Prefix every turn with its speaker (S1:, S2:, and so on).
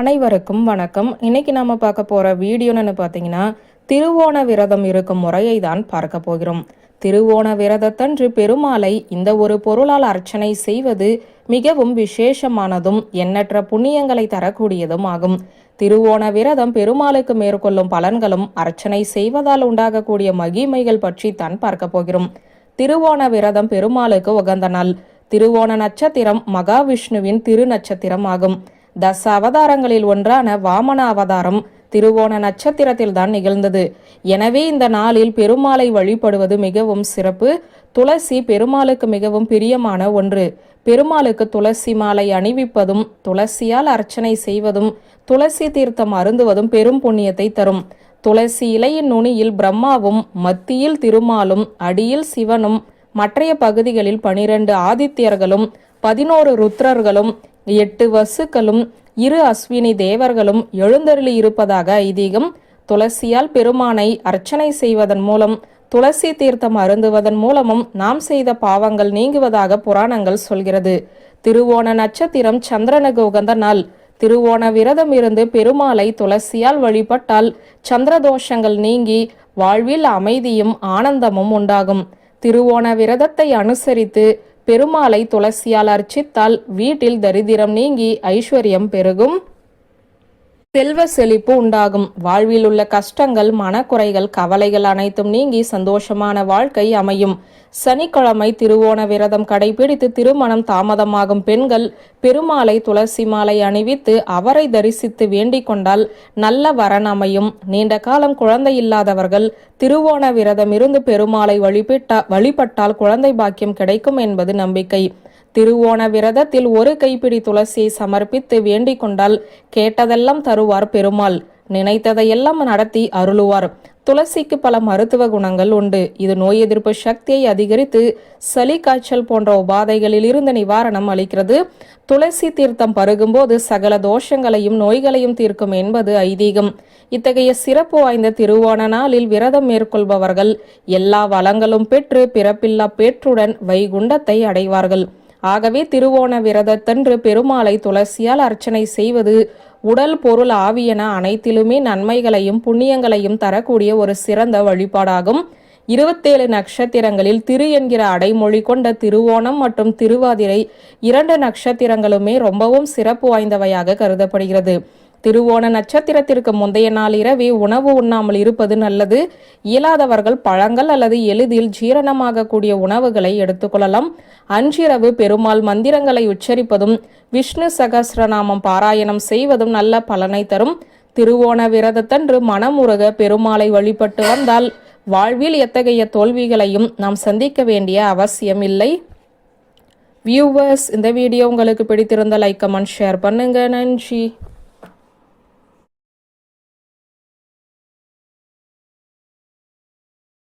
S1: அனைவருக்கும் வணக்கம். இன்னைக்கு நாம பார்க்க போற வீடியோன்னு பார்த்தீங்கன்னா திருவோண விரதம் இருக்கும் முறையை தான் பார்க்க போகிறோம். திருவோண விரதத்தன்று பெருமாளை இந்த ஒரு பொருளால் அர்ச்சனை செய்வது மிகவும் விசேஷமானதும் எண்ணற்ற புண்ணியங்களை தரக்கூடியதும் ஆகும். திருவோண விரதம் பெருமாளுக்கு மேற்கொள்ளும் பலன்களும் அர்ச்சனை செய்வதால் உண்டாகக்கூடிய மகிமைகள் பற்றி தான் பார்க்க போகிறோம். திருவோண விரதம் பெருமாளுக்கு உகந்த நாள். திருவோண நட்சத்திரம் மகாவிஷ்ணுவின் திரு நட்சத்திரம் ஆகும். தச அவதாரங்களில் ஒன்றான வாமன அவதாரம் திருவோண நட்சத்திரத்தில் தான் நிகழ்ந்தது. எனவே இந்த நாளில் பெருமாளை வழிபடுவது மிகவும் சிறப்பு. துளசி பெருமாளுக்கு மிகவும் பிரியமான ஒன்று. பெருமாளுக்கு துளசி மாலை அணிவிப்பதும் துளசியால் அர்ச்சனை செய்வதும் துளசி தீர்த்தம் அருந்துவதும் பெரும் புண்ணியத்தை தரும். துளசி இலையின் நுனியில் பிரம்மாவும் மத்தியில் திருமாலும் அடியில் சிவனும் மற்றைய பகுதிகளில் பனிரெண்டு ஆதித்யர்களும் பதினோரு ருத்ரர்களும் எட்டு வசுக்களும் இரு அஸ்வினி தேவர்களும் எழுந்தருளி இருப்பதாக ஐதீகம் துளசியால் பெருமானை அர்ச்சனை செய்வதன் மூலம் துளசி தீர்த்தம் அருந்துவதன் மூலமும் நாம் செய்த பாவங்கள் நீங்குவதாக புராணங்கள் சொல்கிறது. திருவோண நட்சத்திரம் சந்திரனுக்கு உகந்த நாள். திருவோண விரதம் இருந்து பெருமாளை துளசியால் வழிபட்டால் சந்திரதோஷங்கள் நீங்கி வாழ்வில் அமைதியும் ஆனந்தமும் உண்டாகும். திருவோண விரதத்தை அனுசரித்து பெருமாளை துளசியால் அர்ச்சித்தால் வீட்டில் தரித்திரம் நீங்கி ஐஸ்வர்யம் பெருகும். செல்வ செழிப்பு உண்டாகும். வாழ்வில் உள்ள கஷ்டங்கள் மனக்குறைகள் கவலைகள் அனைத்தும் நீங்கி சந்தோஷமான வாழ்க்கை அமையும். சனிக்கிழமை திருவோண விரதம் கடைபிடித்து திருமணம் தாமதமாகும் பெண்கள் பெருமாளை துளசி மாலை அணிவித்து அவரை தரிசித்து வேண்டிக் கொண்டால் நல்ல வரன் அமையும். நீண்ட காலம் குழந்தை இல்லாதவர்கள் திருவோண விரதம் இருந்து பெருமாளை வழிபட்டால் குழந்தை பாக்கியம் கிடைக்கும் என்பது நம்பிக்கை. திருவோண விரதத்தில் ஒரு கைப்பிடி துளசியை சமர்ப்பித்து வேண்டிக் கொண்டால் கேட்டதெல்லாம் தருவார் பெருமாள். நினைத்ததையெல்லாம் நடத்தி அருளுவார். துளசிக்கு பல மருத்துவ குணங்கள் உண்டு. இது நோய் எதிர்ப்பு சக்தியை அதிகரித்து சளி காய்ச்சல் போன்ற உபாதைகளில் இருந்து நிவாரணம் அளிக்கிறது. துளசி தீர்த்தம் பருகும்போது சகல தோஷங்களையும் நோய்களையும் தீர்க்கும் என்பது ஐதீகம். இத்தகைய சிறப்பு வாய்ந்த திருவோண நாளில் விரதம் மேற்கொள்பவர்கள் எல்லா வளங்களும் பெற்று பிறப்பில்லா பேற்றுடன் வைகுண்டத்தை அடைவார்கள். ஆகவே திருவோண விரதத்தன்று பெருமாளை துளசியால் அர்ச்சனை செய்வது உடல் பொருள் ஆவியன அனைத்திலுமே நன்மைகளையும் புண்ணியங்களையும் தரக்கூடிய ஒரு சிறந்த வழிபாடாகும். இருபத்தேழு நட்சத்திரங்களில் திரு என்கிற அடைமொழி கொண்ட திருவோணம் மற்றும் திருவாதிரை இரண்டு நட்சத்திரங்களுமே ரொம்பவும் சிறப்பு வாய்ந்தவையாக கருதப்படுகிறது. திருவோண நட்சத்திரத்திற்கு முந்தைய நாள் இரவே உணவு உண்ணாமல் இருப்பது நல்லது. இயலாதவர்கள் பழங்கள் அல்லது எளிதில் ஜீரணமாகக்கூடிய உணவுகளை எடுத்துக்கொள்ளலாம் அன்றிரவு பெருமாள் மந்திரங்களை உச்சரிப்பதும் விஷ்ணு சகசிரநாமம் பாராயணம் செய்வதும் நல்ல பலனை தரும். திருவோண விரதத்தன்று மனமுருக பெருமாளை வழிபட்டு வந்தால் வாழ்வில் எத்தகைய தோல்விகளையும் நாம் சந்திக்க வேண்டிய அவசியம் இல்லை. வியூவர்ஸ் இந்த வீடியோ உங்களுக்கு பிடித்திருந்த லைக் கமெண்ட் ஷேர் பண்ணுங்க. நன்றி.